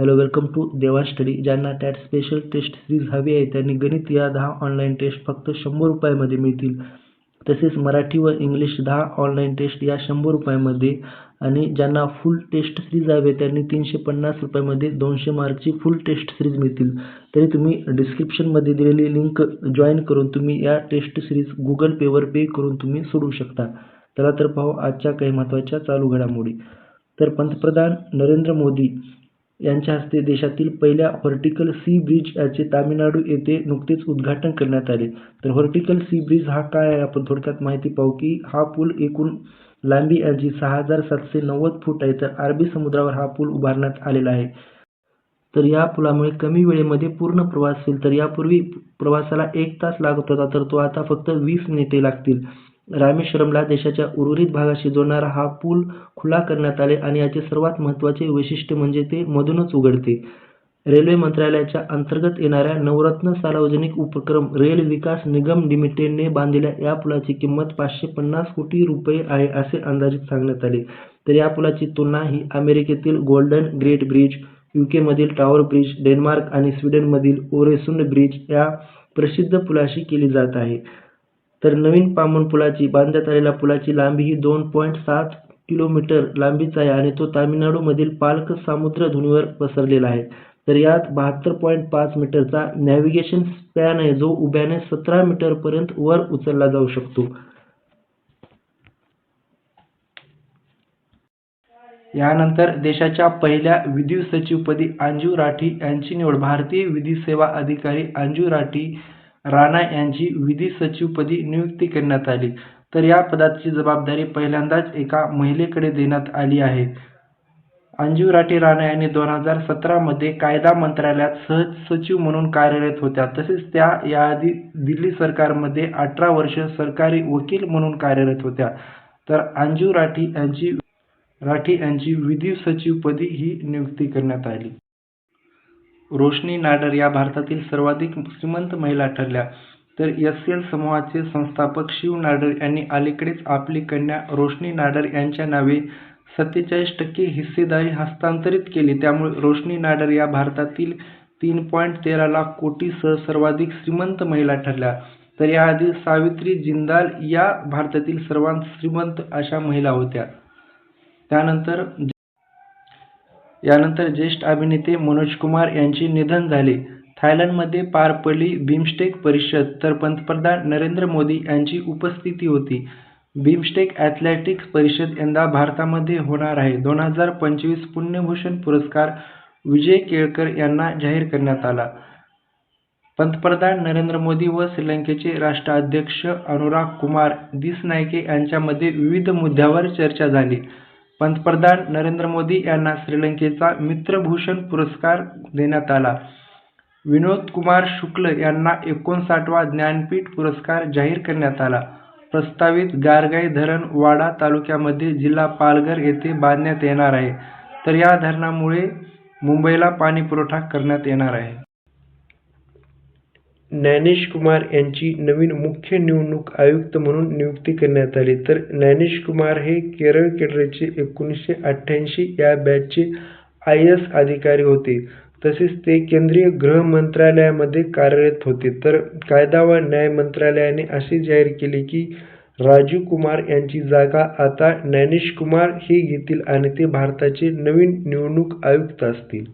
Hello welcome to Deva study ज्यांना tat special test series हवी आहे. त्यांनी गणित या दहा ऑनलाईन टेस्ट फक्त शंभर रुपयामध्ये मिळतील. तसेच मराठी व इंग्लिश दहा ऑनलाईन टेस्ट या शंभर रुपयामध्ये आणि ज्यांना फुल टेस्ट सिरीज हवे त्यांनी तीनशे पन्नास रुपयामध्ये दोनशे मार्कची फुल टेस्ट सिरीज मिळतील. तरी तुम्ही डिस्क्रिप्शनमध्ये दिलेली लिंक जॉईन करून तुम्ही या टेस्ट सिरीज गुगल पेवर पे करून तुम्ही सोडवू शकता. चला तर पाहू आजच्या काही महत्त्वाच्या चालू घडामोडी. तर पंतप्रधान नरेंद्र मोदी यांच्या हस्ते देशातील पहिल्या व्हर्टिकल सी ब्रिज याचे तामिळनाडू येथे नुकतेच उद्घाटन करण्यात आले. तर व्हर्टिकल सी ब्रिज हा काय आहे? आपण थोडक्यात माहिती पाहू की हा पूल एकूण लांबी याची सहा हजार सातशे नव्वद फूट आहे. तर अरबी समुद्रावर हा पूल उभारण्यात आलेला आहे. तर या पुलामुळे कमी वेळेमध्ये पूर्ण प्रवास होईल. तर यापूर्वी प्रवासाला एक तास लागत होता तर तो आता फक्त वीस मिनिटे लागतील. रामेश्वरमला देशाच्या उर्वरित भागाशी जोडणारा हा पूल खुला करण्यात आले आणि याचे सर्वात महत्त्वाचे वैशिष्ट्य म्हणजे ते मधूनच उघडते. रेल्वे मंत्रालयाच्या अंतर्गत येणाऱ्या नवरत्न सार्वजनिक उपक्रम रेल विकास निगम लिमिटेडने बांधलेल्या या पुलाची किंमत पाचशे पन्नास कोटी रुपये आहे असे अंदाजित सांगण्यात आले. तर या पुलाची तुलना ही अमेरिकेतील गोल्डन ग्रेट ब्रिज यूकेमधील टॉवर ब्रिज डेन्मार्क आणि स्वीडनमधील ओरेसुंड ब्रिज या प्रसिद्ध पुलाशी केली जात आहे. तर नवीन पामन पुलाची बांधण्यात आलेल्या पुलाची लांबी ही दोन पॉईंट सात किलोमीटर लांबीचा आहे आणि तो तामिळनाडूमधील पालक सामुद्रधुनीवर पसरलेला आहे. तर यात बहात्तर पॉईंट पाच मीटरचा नॅव्हिगेशन स्पॅन आहे जो उभ्याने सतरा मीटरपर्यंत वर उचलला जाऊ शकतो. यानंतर देशाच्या पहिल्या विधी सचिवपदी अंजू राठी यांची निवड. भारतीय विधी सेवा अधिकारी अंजू राठी राणा यांची विधी सचिवपदी नियुक्ती करण्यात आली. तर या पदाची जबाबदारी पहिल्यांदाच एका महिलेकडे देण्यात आली आहे. अंजू राठी राणा यांनी दोन हजार सतरामध्ये कायदा मंत्रालयात सहज सचिव म्हणून कार्यरत होत्या. तसेच त्या याआधी दिल्ली सरकारमध्ये अठरा वर्ष सरकारी वकील म्हणून कार्यरत होत्या. तर अंजू राठी यांची राठी यांची विधी सचिवपदी ही नियुक्ती करण्यात आली. रोशनी नाडर या भारतातील सर्वाधिक श्रीमंत महिला ठरल्या. तर एस एल समूहाचे संस्थापक शिव नाडर यांनी अलीकडेच आपली कन्या रोशनी नाडर यांच्या नावे सत्तेचाळीस टक्के हिस्सेदारी हस्तांतरित केली. त्यामुळे रोशनी नाडर या भारतातील तीन पॉईंट तेरा लाख कोटीसह सर्वाधिक श्रीमंत महिला ठरल्या. तर याआधी सावित्री जिंदाल या भारतातील सर्वात श्रीमंत अशा महिला होत्या. त्यानंतर यानंतर ज्येष्ठ अभिनेते मनोज कुमार यांचे निधन झाले. थायलंडमध्ये पार पडली बिमस्टेक परिषद तर पंतप्रधान नरेंद्र मोदी यांची उपस्थिती होती. बिमस्टेक ॲथलेटिक्स परिषद यंदा भारतामध्ये होणार आहे. दोन हजार पंचवीस पुण्यभूषण पुरस्कार विजय केळकर यांना जाहीर करण्यात आला. पंतप्रधान नरेंद्र मोदी व श्रीलंकेचे राष्ट्राध्यक्ष अनुराग कुमार दिसनायके यांच्यामध्ये विविध मुद्द्यावर चर्चा झाली. पंतप्रधान नरेंद्र मोदी यांना श्रीलंकेचा मित्रभूषण पुरस्कार देण्यात आला. विनोद कुमार शुक्ल यांना एकोणसाठवा ज्ञानपीठ पुरस्कार जाहीर करण्यात आला. प्रस्तावित गारगाई धरण वाडा तालुक्यामध्ये जिल्हा पालघर येथे बांधण्यात येणार आहे. तर या धरणामुळे मुंबईला पाणी पुरवठा करण्यात येणार आहे. ज्ञानेश कुमार यांची नवीन मुख्य निवडणूक आयुक्त म्हणून नियुक्ती करण्यात आली. तर ज्ञानेश कुमार हे केरळ केडरेचे एकोणीसशे अठ्ठ्याऐंशी या बॅचचे आय एस अधिकारी होते. तसेच ते केंद्रीय गृह मंत्रालयामध्ये कार्यरत होते. तर कायदा व न्याय मंत्रालयाने असे जाहीर केले की राजीव कुमार यांची जागा आता ज्ञानेश कुमार हे घेतील आणि ते भारताचे नवीन निवडणूक आयुक्त असतील.